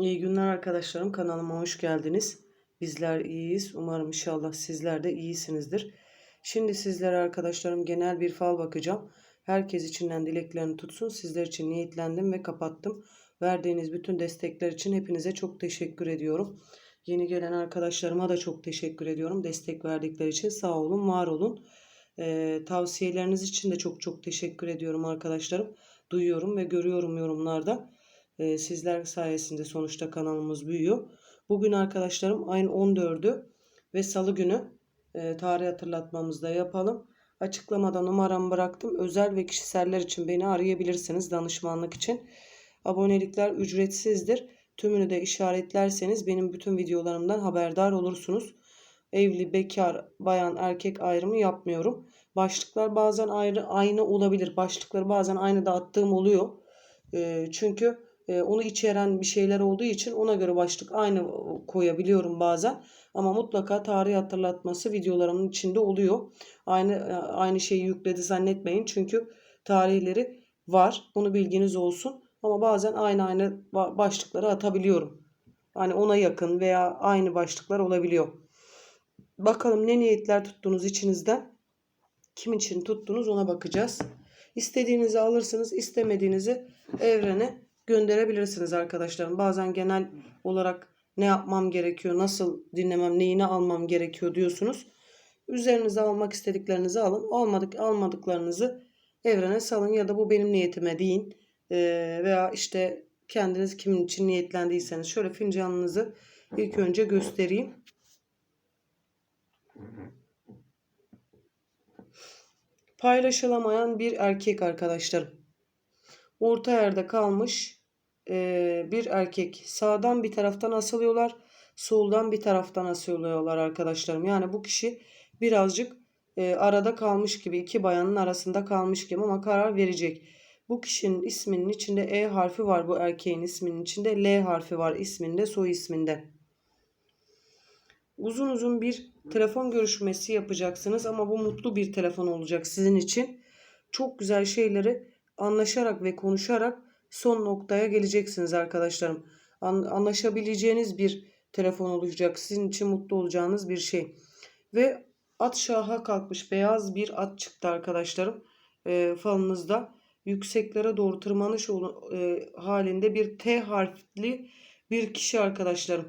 İyi günler arkadaşlarım. Kanalıma hoş geldiniz. Bizler iyiyiz. Umarım inşallah sizler de iyisinizdir. Şimdi sizlere arkadaşlarım genel bir fal bakacağım. Herkes içinden dileklerini tutsun. Sizler için niyetlendim ve kapattım. Verdiğiniz bütün destekler için hepinize çok teşekkür ediyorum. Yeni gelen arkadaşlarıma da çok teşekkür ediyorum. Destek verdikleri için sağ olun, var olun. Ee, tavsiyeleriniz için de çok çok teşekkür ediyorum arkadaşlarım. Duyuyorum ve görüyorum yorumlarda. Ee, sizler sayesinde sonuçta kanalımız büyüyor. Bugün arkadaşlarım ayın 14'ü ve salı günü e, tarih hatırlatmamızda yapalım. Açıklamada numaramı bıraktım. Özel ve kişiseller için beni arayabilirsiniz danışmanlık için. Abonelikler ücretsizdir. Tümünü de işaretlerseniz benim bütün videolarımdan haberdar olursunuz. Evli, bekar, bayan, erkek ayrımı yapmıyorum. Başlıklar bazen ayrı aynı olabilir. Başlıkları bazen aynı da attığım oluyor. E, çünkü e, onu içeren bir şeyler olduğu için ona göre başlık aynı koyabiliyorum bazen. Ama mutlaka tarih hatırlatması videolarımın içinde oluyor. Aynı e, aynı şeyi yükledi zannetmeyin. Çünkü tarihleri var. Bunu bilginiz olsun. Ama bazen aynı aynı başlıkları atabiliyorum. Hani ona yakın veya aynı başlıklar olabiliyor. Bakalım ne niyetler tuttunuz içinizden. Kim için tuttunuz ona bakacağız. İstediğinizi alırsınız, istemediğinizi evrene gönderebilirsiniz arkadaşlarım. Bazen genel olarak ne yapmam gerekiyor, nasıl dinlemem, neyini almam gerekiyor diyorsunuz. Üzerinize almak istediklerinizi alın. Olmadık almadıklarınızı evrene salın ya da bu benim niyetime deyin. Ee, veya işte kendiniz kimin için niyetlendiyseniz şöyle fincanınızı ilk önce göstereyim. Paylaşılamayan bir erkek arkadaşlarım. Orta yerde kalmış e, bir erkek. Sağdan bir taraftan asılıyorlar. Soldan bir taraftan asılıyorlar arkadaşlarım. Yani bu kişi birazcık e, arada kalmış gibi. iki bayanın arasında kalmış gibi ama karar verecek. Bu kişinin isminin içinde E harfi var bu erkeğin isminin içinde. L harfi var isminde soy isminde. Uzun uzun bir telefon görüşmesi yapacaksınız ama bu mutlu bir telefon olacak sizin için. Çok güzel şeyleri anlaşarak ve konuşarak son noktaya geleceksiniz arkadaşlarım. anlaşabileceğiniz bir telefon olacak. Sizin için mutlu olacağınız bir şey. Ve at şaha kalkmış beyaz bir at çıktı arkadaşlarım. E, falınızda yükseklere doğru tırmanış e, halinde bir T harfli bir kişi arkadaşlarım.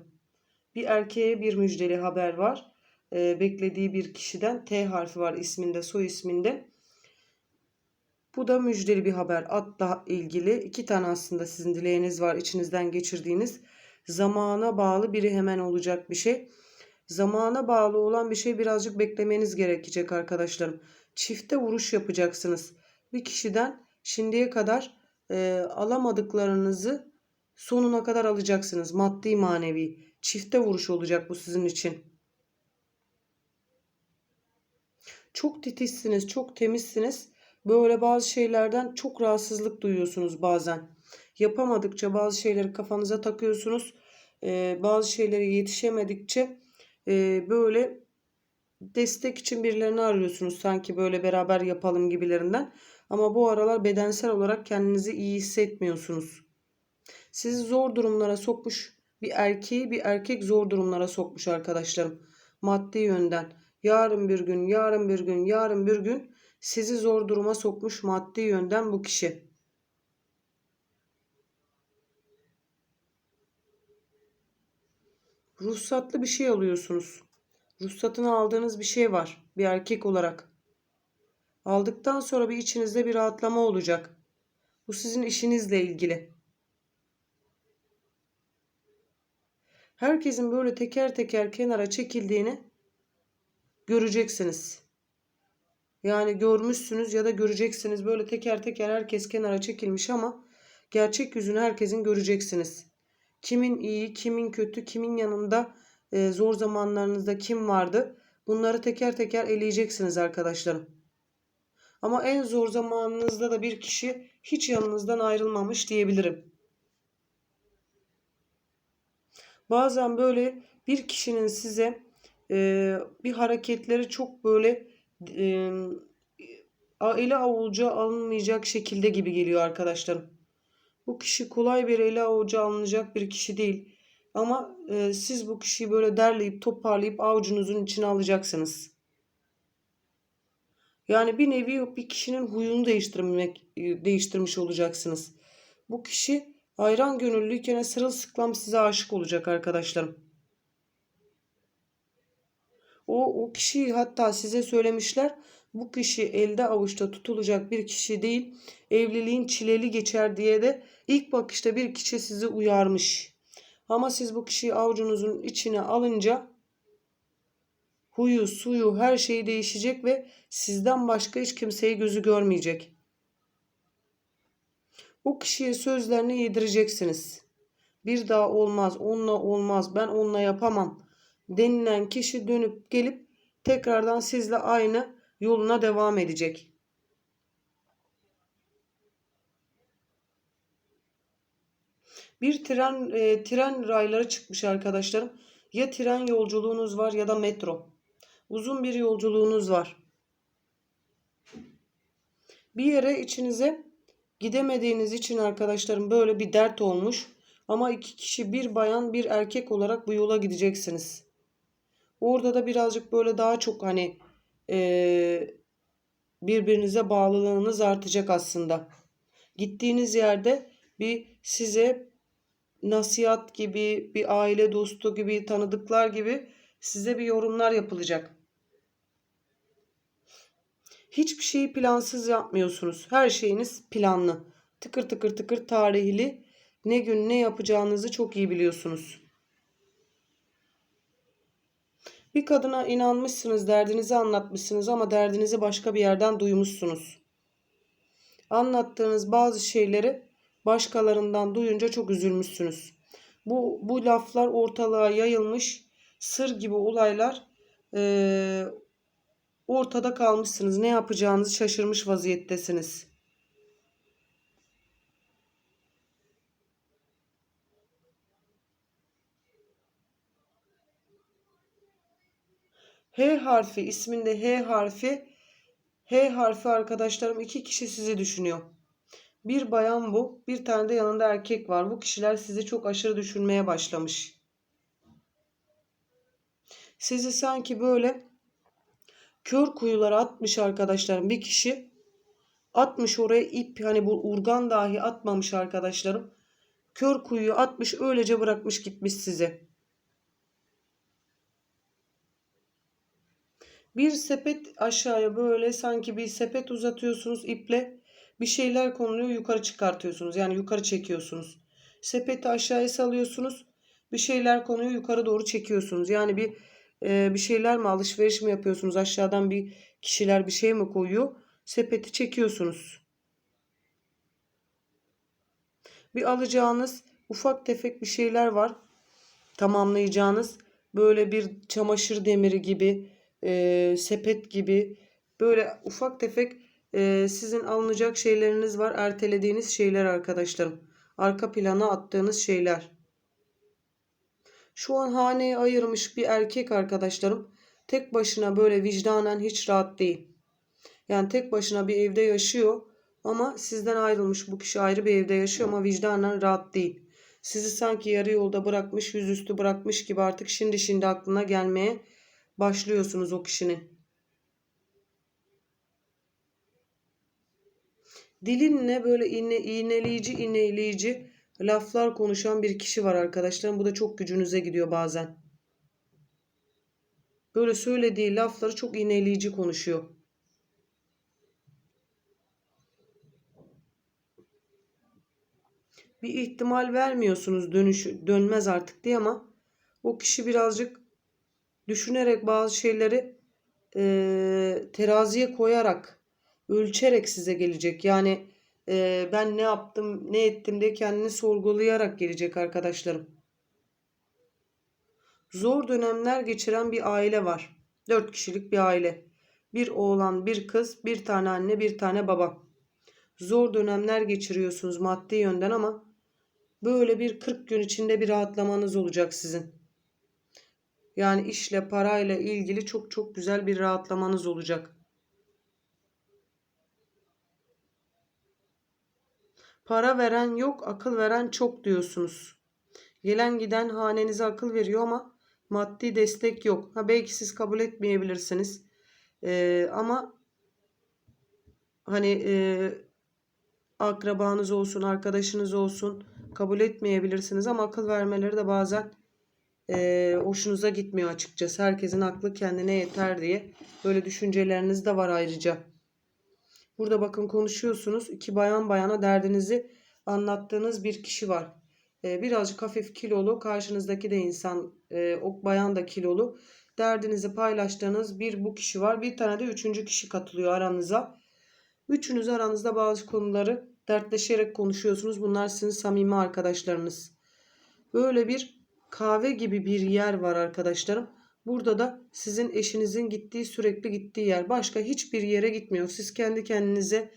Bir erkeğe bir müjdeli haber var. E, beklediği bir kişiden T harfi var isminde soy isminde. Bu da müjdeli bir haber. Atla ilgili iki tane aslında sizin dileğiniz var içinizden geçirdiğiniz. Zamana bağlı biri hemen olacak bir şey. Zamana bağlı olan bir şey birazcık beklemeniz gerekecek arkadaşlarım. Çifte vuruş yapacaksınız. Bir kişiden şimdiye kadar e, alamadıklarınızı sonuna kadar alacaksınız. Maddi manevi. Çifte vuruş olacak bu sizin için. Çok titizsiniz, çok temizsiniz Böyle bazı şeylerden çok rahatsızlık duyuyorsunuz bazen. Yapamadıkça bazı şeyleri kafanıza takıyorsunuz. Ee, bazı şeylere yetişemedikçe e, böyle destek için birilerini arıyorsunuz. Sanki böyle beraber yapalım gibilerinden. Ama bu aralar bedensel olarak kendinizi iyi hissetmiyorsunuz. Sizi zor durumlara sokmuş bir erkeği bir erkek zor durumlara sokmuş arkadaşlarım. Maddi yönden. Yarın bir gün, yarın bir gün, yarın bir gün sizi zor duruma sokmuş maddi yönden bu kişi. Ruhsatlı bir şey alıyorsunuz. Ruhsatını aldığınız bir şey var bir erkek olarak. Aldıktan sonra bir içinizde bir rahatlama olacak. Bu sizin işinizle ilgili. Herkesin böyle teker teker kenara çekildiğini göreceksiniz. Yani görmüşsünüz ya da göreceksiniz. Böyle teker teker herkes kenara çekilmiş ama gerçek yüzünü herkesin göreceksiniz. Kimin iyi, kimin kötü, kimin yanında e, zor zamanlarınızda kim vardı? Bunları teker teker eleyeceksiniz arkadaşlarım. Ama en zor zamanınızda da bir kişi hiç yanınızdan ayrılmamış diyebilirim. Bazen böyle bir kişinin size e, bir hareketleri çok böyle ele avuca alınmayacak şekilde gibi geliyor arkadaşlarım. Bu kişi kolay bir ele avuca alınacak bir kişi değil. Ama e, siz bu kişiyi böyle derleyip toparlayıp avucunuzun içine alacaksınız. Yani bir nevi bir kişinin huyunu değiştirmek değiştirmiş olacaksınız. Bu kişi hayran gönüllüyken sırılsıklam size aşık olacak arkadaşlarım. O, o kişiyi hatta size söylemişler. Bu kişi elde avuçta tutulacak bir kişi değil. Evliliğin çileli geçer diye de ilk bakışta bir kişi sizi uyarmış. Ama siz bu kişiyi avucunuzun içine alınca huyu, suyu, her şeyi değişecek ve sizden başka hiç kimseyi gözü görmeyecek. O kişiye sözlerini yedireceksiniz. Bir daha olmaz, onunla olmaz, ben onunla yapamam denilen kişi dönüp gelip tekrardan sizle aynı yoluna devam edecek. Bir tren e, tren rayları çıkmış arkadaşlarım. Ya tren yolculuğunuz var ya da metro. Uzun bir yolculuğunuz var. Bir yere içinize gidemediğiniz için arkadaşlarım böyle bir dert olmuş. Ama iki kişi bir bayan bir erkek olarak bu yola gideceksiniz. Orada da birazcık böyle daha çok hani e, birbirinize bağlılığınız artacak aslında. Gittiğiniz yerde bir size nasihat gibi, bir aile dostu gibi, tanıdıklar gibi size bir yorumlar yapılacak. Hiçbir şeyi plansız yapmıyorsunuz. Her şeyiniz planlı. Tıkır tıkır tıkır tarihli. Ne gün ne yapacağınızı çok iyi biliyorsunuz. Bir kadına inanmışsınız, derdinizi anlatmışsınız ama derdinizi başka bir yerden duymuşsunuz. Anlattığınız bazı şeyleri başkalarından duyunca çok üzülmüşsünüz. Bu, bu laflar ortalığa yayılmış, sır gibi olaylar ee, ortada kalmışsınız. Ne yapacağınızı şaşırmış vaziyettesiniz. H harfi isminde H harfi H harfi arkadaşlarım iki kişi sizi düşünüyor. Bir bayan bu, bir tane de yanında erkek var. Bu kişiler sizi çok aşırı düşünmeye başlamış. Sizi sanki böyle kör kuyulara atmış arkadaşlarım. Bir kişi atmış oraya ip hani bu urgan dahi atmamış arkadaşlarım. Kör kuyuyu atmış öylece bırakmış gitmiş size. Bir sepet aşağıya böyle sanki bir sepet uzatıyorsunuz iple. Bir şeyler konuluyor yukarı çıkartıyorsunuz. Yani yukarı çekiyorsunuz. Sepeti aşağıya salıyorsunuz. Bir şeyler konuyor yukarı doğru çekiyorsunuz. Yani bir e, bir şeyler mi alışveriş mi yapıyorsunuz? Aşağıdan bir kişiler bir şey mi koyuyor? Sepeti çekiyorsunuz. Bir alacağınız ufak tefek bir şeyler var. Tamamlayacağınız böyle bir çamaşır demiri gibi e, sepet gibi böyle ufak tefek e, sizin alınacak şeyleriniz var. Ertelediğiniz şeyler arkadaşlarım. Arka plana attığınız şeyler. Şu an haneye ayırmış bir erkek arkadaşlarım tek başına böyle vicdanen hiç rahat değil. Yani tek başına bir evde yaşıyor ama sizden ayrılmış bu kişi ayrı bir evde yaşıyor ama vicdanen rahat değil. Sizi sanki yarı yolda bırakmış, yüzüstü bırakmış gibi artık şimdi şimdi aklına gelmeye başlıyorsunuz o kişinin. Dilinle böyle iğne, iğneleyici iğneleyici laflar konuşan bir kişi var arkadaşlarım. Bu da çok gücünüze gidiyor bazen. Böyle söylediği lafları çok iğneleyici konuşuyor. Bir ihtimal vermiyorsunuz dönüş dönmez artık diye ama o kişi birazcık düşünerek bazı şeyleri e, teraziye koyarak ölçerek size gelecek. Yani e, ben ne yaptım ne ettim de kendini sorgulayarak gelecek arkadaşlarım. Zor dönemler geçiren bir aile var. Dört kişilik bir aile. Bir oğlan, bir kız, bir tane anne, bir tane baba. Zor dönemler geçiriyorsunuz maddi yönden ama böyle bir 40 gün içinde bir rahatlamanız olacak sizin. Yani işle, parayla ilgili çok çok güzel bir rahatlamanız olacak. Para veren yok, akıl veren çok diyorsunuz. Gelen giden hanenize akıl veriyor ama maddi destek yok. Ha belki siz kabul etmeyebilirsiniz. Ee, ama hani e, akrabanız olsun, arkadaşınız olsun kabul etmeyebilirsiniz ama akıl vermeleri de bazen e, hoşunuza gitmiyor açıkçası. Herkesin aklı kendine yeter diye böyle düşünceleriniz de var ayrıca. Burada bakın konuşuyorsunuz. İki bayan bayana derdinizi anlattığınız bir kişi var. E, birazcık hafif kilolu. Karşınızdaki de insan e, o bayan da kilolu. Derdinizi paylaştığınız bir bu kişi var. Bir tane de üçüncü kişi katılıyor aranıza. Üçünüz aranızda bazı konuları dertleşerek konuşuyorsunuz. Bunlar sizin samimi arkadaşlarınız. Böyle bir kahve gibi bir yer var arkadaşlarım. Burada da sizin eşinizin gittiği sürekli gittiği yer. Başka hiçbir yere gitmiyor. Siz kendi kendinize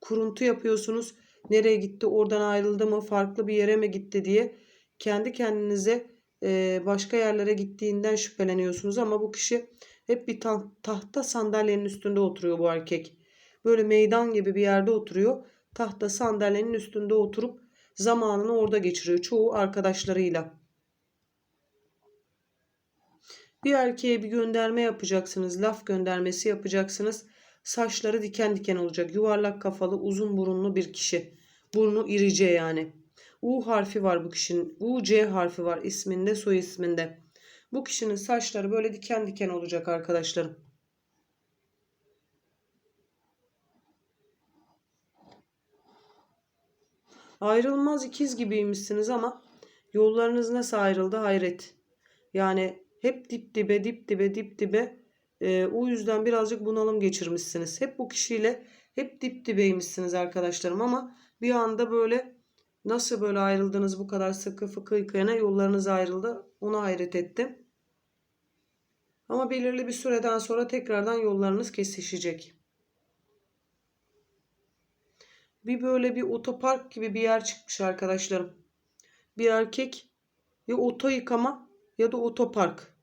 kuruntu yapıyorsunuz. Nereye gitti, oradan ayrıldı mı, farklı bir yere mi gitti diye kendi kendinize e, başka yerlere gittiğinden şüpheleniyorsunuz. Ama bu kişi hep bir tahta sandalyenin üstünde oturuyor bu erkek. Böyle meydan gibi bir yerde oturuyor. Tahta sandalyenin üstünde oturup zamanını orada geçiriyor. Çoğu arkadaşlarıyla. Bir erkeğe bir gönderme yapacaksınız. Laf göndermesi yapacaksınız. Saçları diken diken olacak. Yuvarlak kafalı, uzun burunlu bir kişi. Burnu irice yani. U harfi var bu kişinin. U C harfi var isminde, soy isminde. Bu kişinin saçları böyle diken diken olacak arkadaşlarım. Ayrılmaz ikiz gibiymişsiniz ama yollarınız nasıl ayrıldı hayret. Yani hep dip dibe dip dibe dip dibe e, o yüzden birazcık bunalım geçirmişsiniz. Hep bu kişiyle hep dip dibeymişsiniz arkadaşlarım ama bir anda böyle nasıl böyle ayrıldınız bu kadar sıkı fıkı yıkayana yollarınız ayrıldı ona hayret ettim. Ama belirli bir süreden sonra tekrardan yollarınız kesişecek. Bir böyle bir otopark gibi bir yer çıkmış arkadaşlarım. Bir erkek ya oto yıkama ya da otopark.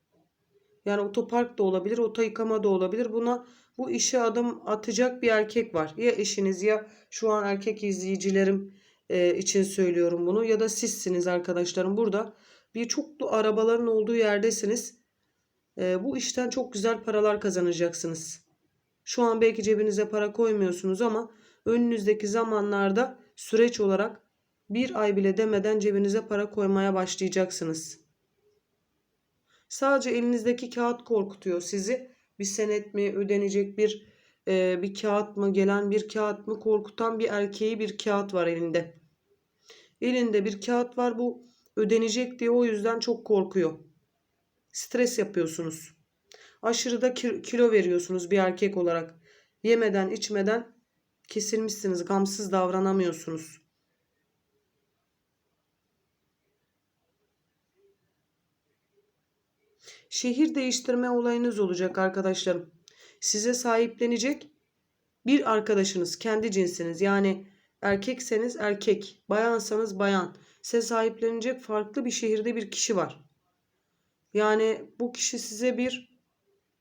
Yani otopark da olabilir, oto yıkama da olabilir. Buna bu işe adım atacak bir erkek var. Ya eşiniz ya şu an erkek izleyicilerim e, için söylüyorum bunu ya da sizsiniz arkadaşlarım. Burada bir çoklu arabaların olduğu yerdesiniz. E, bu işten çok güzel paralar kazanacaksınız. Şu an belki cebinize para koymuyorsunuz ama önünüzdeki zamanlarda süreç olarak bir ay bile demeden cebinize para koymaya başlayacaksınız. Sadece elinizdeki kağıt korkutuyor sizi. Bir senet mi ödenecek bir e, bir kağıt mı gelen bir kağıt mı korkutan bir erkeği bir kağıt var elinde. Elinde bir kağıt var bu ödenecek diye o yüzden çok korkuyor. Stres yapıyorsunuz. Aşırı da kilo veriyorsunuz bir erkek olarak. Yemeden içmeden kesilmişsiniz. Gamsız davranamıyorsunuz. Şehir değiştirme olayınız olacak arkadaşlarım. Size sahiplenecek bir arkadaşınız, kendi cinsiniz. Yani erkekseniz erkek, bayansanız bayan. Size sahiplenecek farklı bir şehirde bir kişi var. Yani bu kişi size bir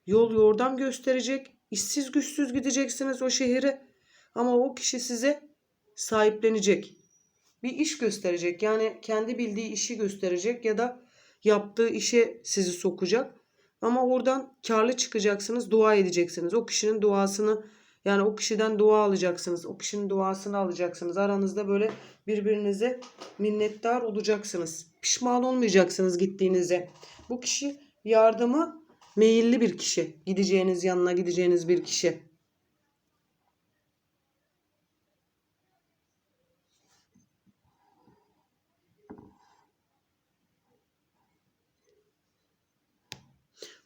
yol yordam gösterecek. İşsiz güçsüz gideceksiniz o şehire. Ama o kişi size sahiplenecek. Bir iş gösterecek. Yani kendi bildiği işi gösterecek ya da yaptığı işe sizi sokacak. Ama oradan karlı çıkacaksınız, dua edeceksiniz. O kişinin duasını yani o kişiden dua alacaksınız. O kişinin duasını alacaksınız. Aranızda böyle birbirinize minnettar olacaksınız. Pişman olmayacaksınız gittiğinize. Bu kişi yardımı meyilli bir kişi. Gideceğiniz yanına gideceğiniz bir kişi.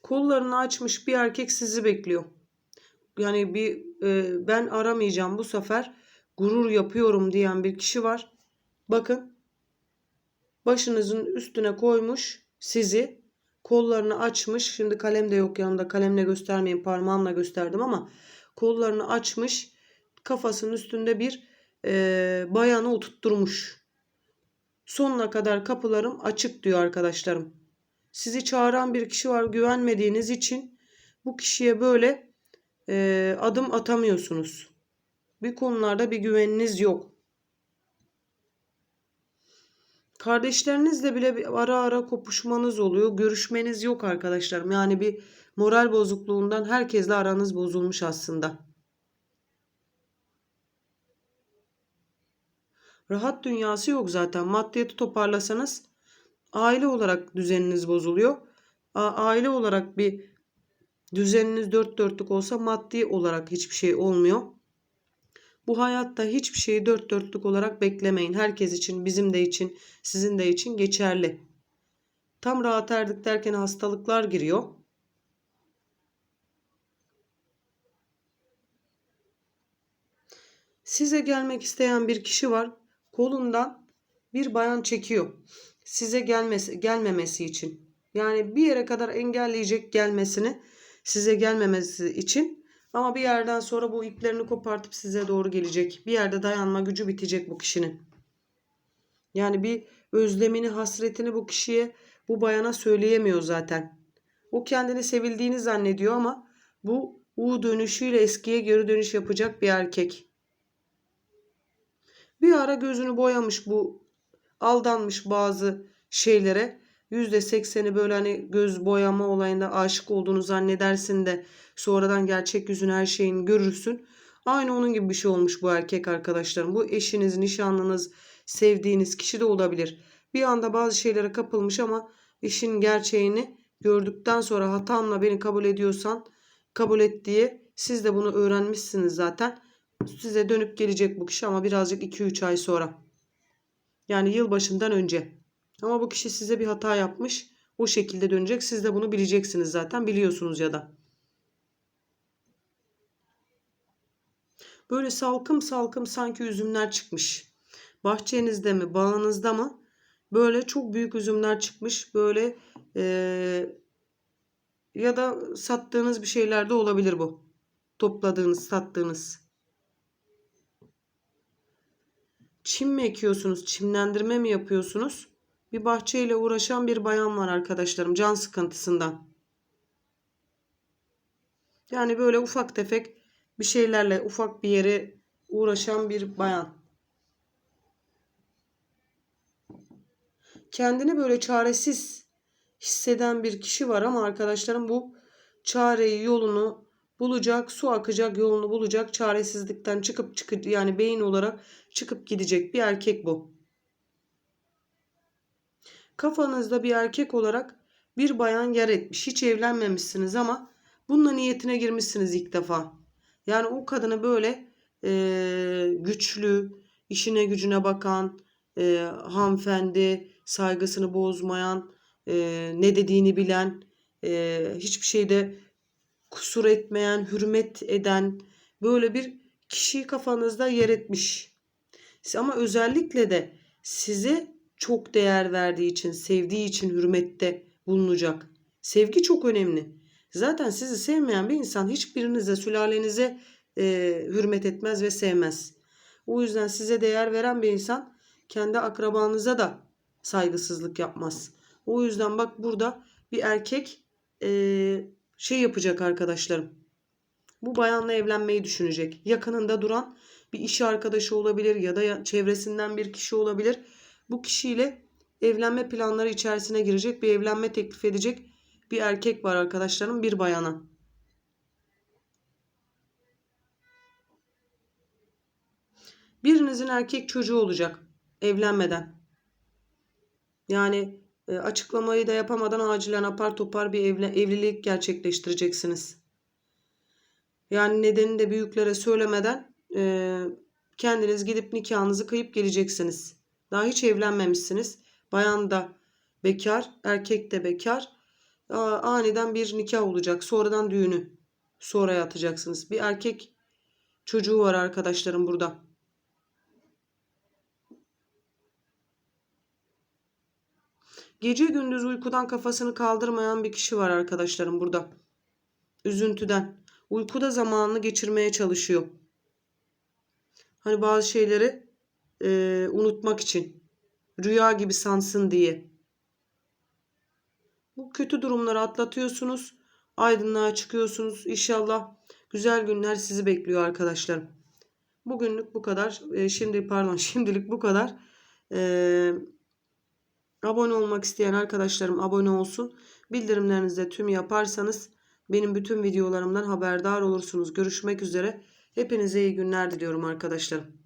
Kollarını açmış bir erkek sizi bekliyor. Yani bir e, ben aramayacağım bu sefer gurur yapıyorum diyen bir kişi var. Bakın başınızın üstüne koymuş sizi kollarını açmış. Şimdi kalem de yok yanımda kalemle göstermeyeyim parmağımla gösterdim ama kollarını açmış kafasının üstünde bir e, bayanı oturtturmuş. Sonuna kadar kapılarım açık diyor arkadaşlarım sizi çağıran bir kişi var güvenmediğiniz için bu kişiye böyle e, adım atamıyorsunuz. Bir konularda bir güveniniz yok. Kardeşlerinizle bile bir ara ara kopuşmanız oluyor. Görüşmeniz yok arkadaşlarım. Yani bir moral bozukluğundan herkesle aranız bozulmuş aslında. Rahat dünyası yok zaten. Maddiyatı toparlasanız aile olarak düzeniniz bozuluyor. Aile olarak bir düzeniniz dört dörtlük olsa maddi olarak hiçbir şey olmuyor. Bu hayatta hiçbir şeyi dört dörtlük olarak beklemeyin. Herkes için, bizim de için, sizin de için geçerli. Tam rahat erdik derken hastalıklar giriyor. Size gelmek isteyen bir kişi var. Kolundan bir bayan çekiyor. Size gelmesi, gelmemesi için. Yani bir yere kadar engelleyecek gelmesini, size gelmemesi için. Ama bir yerden sonra bu iplerini kopartıp size doğru gelecek. Bir yerde dayanma gücü bitecek bu kişinin. Yani bir özlemini, hasretini bu kişiye, bu bayana söyleyemiyor zaten. O kendini sevildiğini zannediyor ama bu U dönüşüyle eskiye geri dönüş yapacak bir erkek. Bir ara gözünü boyamış bu aldanmış bazı şeylere. %80'i böyle hani göz boyama olayında aşık olduğunu zannedersin de sonradan gerçek yüzün her şeyini görürsün. Aynı onun gibi bir şey olmuş bu erkek arkadaşlarım. Bu eşiniz, nişanlınız, sevdiğiniz kişi de olabilir. Bir anda bazı şeylere kapılmış ama işin gerçeğini gördükten sonra hatamla beni kabul ediyorsan kabul et diye siz de bunu öğrenmişsiniz zaten. Size dönüp gelecek bu kişi ama birazcık 2-3 ay sonra. Yani yılbaşından önce. Ama bu kişi size bir hata yapmış. O şekilde dönecek. Siz de bunu bileceksiniz zaten. Biliyorsunuz ya da. Böyle salkım salkım sanki üzümler çıkmış. Bahçenizde mi, bağınızda mı? Böyle çok büyük üzümler çıkmış. Böyle ee, ya da sattığınız bir şeyler de olabilir bu. Topladığınız, sattığınız. Çim mi ekiyorsunuz? Çimlendirme mi yapıyorsunuz? Bir bahçeyle uğraşan bir bayan var arkadaşlarım can sıkıntısından. Yani böyle ufak tefek bir şeylerle ufak bir yere uğraşan bir bayan. Kendini böyle çaresiz hisseden bir kişi var ama arkadaşlarım bu çareyi yolunu bulacak, su akacak yolunu bulacak, çaresizlikten çıkıp çıkıp yani beyin olarak çıkıp gidecek bir erkek bu. Kafanızda bir erkek olarak bir bayan yer etmiş. Hiç evlenmemişsiniz ama bununla niyetine girmişsiniz ilk defa. Yani o kadını böyle e, güçlü, işine gücüne bakan, e, hanımefendi, saygısını bozmayan, e, ne dediğini bilen, e, hiçbir şeyde kusur etmeyen, hürmet eden böyle bir kişiyi kafanızda yer etmiş. Ama özellikle de size çok değer verdiği için, sevdiği için hürmette bulunacak. Sevgi çok önemli. Zaten sizi sevmeyen bir insan hiçbirinize, sülalenize e, hürmet etmez ve sevmez. O yüzden size değer veren bir insan kendi akrabanıza da saygısızlık yapmaz. O yüzden bak burada bir erkek e, şey yapacak arkadaşlarım. Bu bayanla evlenmeyi düşünecek. Yakınında duran bir iş arkadaşı olabilir ya da çevresinden bir kişi olabilir. Bu kişiyle evlenme planları içerisine girecek, bir evlenme teklif edecek bir erkek var arkadaşlarım, bir bayana. Birinizin erkek çocuğu olacak evlenmeden. Yani e, açıklamayı da yapamadan acilen apar topar bir evle, evlilik gerçekleştireceksiniz. Yani nedenini de büyüklere söylemeden e, kendiniz gidip nikahınızı kıyıp geleceksiniz. Daha hiç evlenmemişsiniz. Bayan da bekar, erkek de bekar. Aniden bir nikah olacak. Sonradan düğünü. Sonra atacaksınız. Bir erkek çocuğu var arkadaşlarım burada. Gece gündüz uykudan kafasını kaldırmayan bir kişi var arkadaşlarım burada. Üzüntüden. Uykuda zamanını geçirmeye çalışıyor. Hani bazı şeyleri e, unutmak için. Rüya gibi sansın diye. Bu kötü durumları atlatıyorsunuz. Aydınlığa çıkıyorsunuz. İnşallah güzel günler sizi bekliyor arkadaşlarım. Bugünlük bu kadar. E, şimdi pardon şimdilik bu kadar. Eee Abone olmak isteyen arkadaşlarım abone olsun. Bildirimlerinizi de tüm yaparsanız benim bütün videolarımdan haberdar olursunuz. Görüşmek üzere. Hepinize iyi günler diliyorum arkadaşlarım.